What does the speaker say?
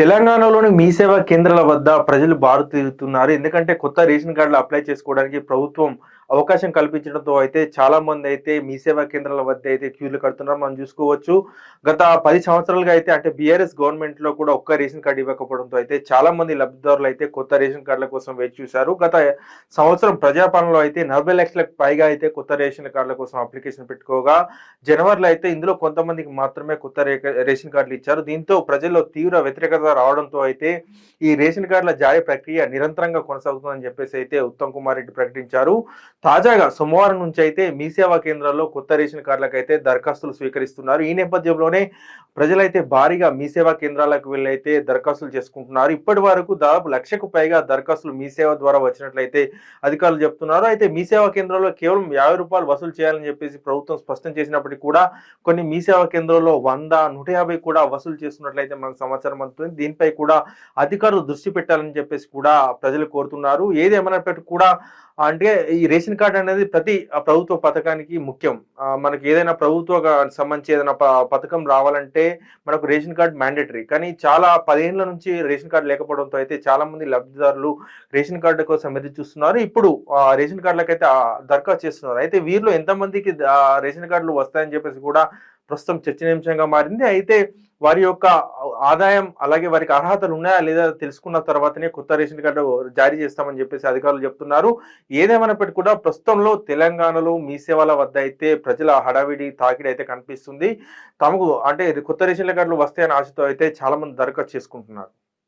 తెలంగాణలోని మీ సేవా కేంద్రాల వద్ద ప్రజలు బారు తీరుతున్నారు ఎందుకంటే కొత్త రేషన్ కార్డులు అప్లై చేసుకోవడానికి ప్రభుత్వం అవకాశం కల్పించడంతో అయితే చాలా మంది అయితే మీ సేవా కేంద్రాల వద్ద అయితే క్యూలు కడుతున్నారు. మనం చూసుకోవచ్చు. గత పది సంవత్సరాలుగా అయితే అంటే బీఆర్ఎస్ గవర్నమెంట్లో కూడా ఒక్క రేషన్ కార్డు ఇవ్వకపోవడంతో అయితే చాలా మంది లబ్ధిదారులు అయితే కొత్త రేషన్ కార్డుల కోసం వేచి చూశారు. గత సంవత్సరం ప్రజాపాలనలో అయితే నలభై లక్షలకు పైగా అయితే కొత్త రేషన్ కార్డుల కోసం అప్లికేషన్ పెట్టుకోగా జనవరిలో అయితే ఇందులో కొంతమందికి మాత్రమే కొత్త రే- రేషన్ కార్డులు ఇచ్చారు. దీంతో ప్రజల్లో తీవ్ర వ్యతిరేకత రావడంతో అయితే ఈ రేషన్ కార్డుల జారీ ప్రక్రియ నిరంతరంగా కొనసాగుతుందని చెప్పేసి అయితే ఉత్తమ్ కుమార్ రెడ్డి ప్రకటించారు. తాజాగా సోమవారం నుంచి అయితే మీ సేవా కేంద్రాల్లో కొత్త రేషన్ కార్డులకు అయితే దరఖాస్తులు స్వీకరిస్తున్నారు. ఈ నేపథ్యంలోనే ప్రజలైతే భారీగా మీ సేవా కేంద్రాలకు వెళ్ళి అయితే దరఖాస్తులు చేసుకుంటున్నారు. ఇప్పటి వరకు దాదాపు లక్షకు పైగా దరఖాస్తులు మీ సేవ ద్వారా వచ్చినట్లయితే అధికారులు చెప్తున్నారు. అయితే మీ సేవా కేంద్రంలో కేవలం యాభై రూపాయలు వసూలు చేయాలని చెప్పేసి ప్రభుత్వం స్పష్టం చేసినప్పటికీ కూడా కొన్ని మీ సేవా కేంద్రాల్లో వంద నూట యాభై కూడా వసూలు చేస్తున్నట్లయితే మనకు సమాచారం అందుతుంది. దీనిపై కూడా అధికారులు దృష్టి పెట్టాలని చెప్పేసి కూడా ప్రజలు కోరుతున్నారు. ఏది ఏమైనప్పటికీ కూడా అంటే ఈ రేషన్ రేషన్ కార్డు అనేది ప్రతి ప్రభుత్వ పథకానికి ముఖ్యం. మనకి ఏదైనా ప్రభుత్వ సంబంధించి ఏదైనా పథకం రావాలంటే మనకు రేషన్ కార్డు మ్యాండేటరీ. కానీ చాలా పదిహేనుల నుంచి రేషన్ కార్డు లేకపోవడంతో అయితే చాలా మంది లబ్ధిదారులు రేషన్ కార్డు కోసం ఎదురు చూస్తున్నారు. ఇప్పుడు రేషన్ కార్డులకైతే దరఖాస్తు చేస్తున్నారు. అయితే వీరిలో ఎంతమందికి రేషన్ కార్డులు వస్తాయని చెప్పేసి కూడా ప్రస్తుతం చర్చనీయాంశంగా మారింది. అయితే వారి యొక్క ఆదాయం అలాగే వారికి అర్హతలు ఉన్నాయా లేదా తెలుసుకున్న తర్వాతనే కొత్త రేషన్ కార్డు జారీ చేస్తామని చెప్పేసి అధికారులు చెప్తున్నారు. ఏదేమైనప్పటికీ కూడా ప్రస్తుతంలో తెలంగాణలో మీ సేవల వద్ద అయితే ప్రజల హడావిడి తాకిడి అయితే కనిపిస్తుంది. తమకు అంటే కొత్త రేషన్ కార్డులు వస్తాయని ఆశతో అయితే చాలా మంది దరఖాస్తు చేసుకుంటున్నారు.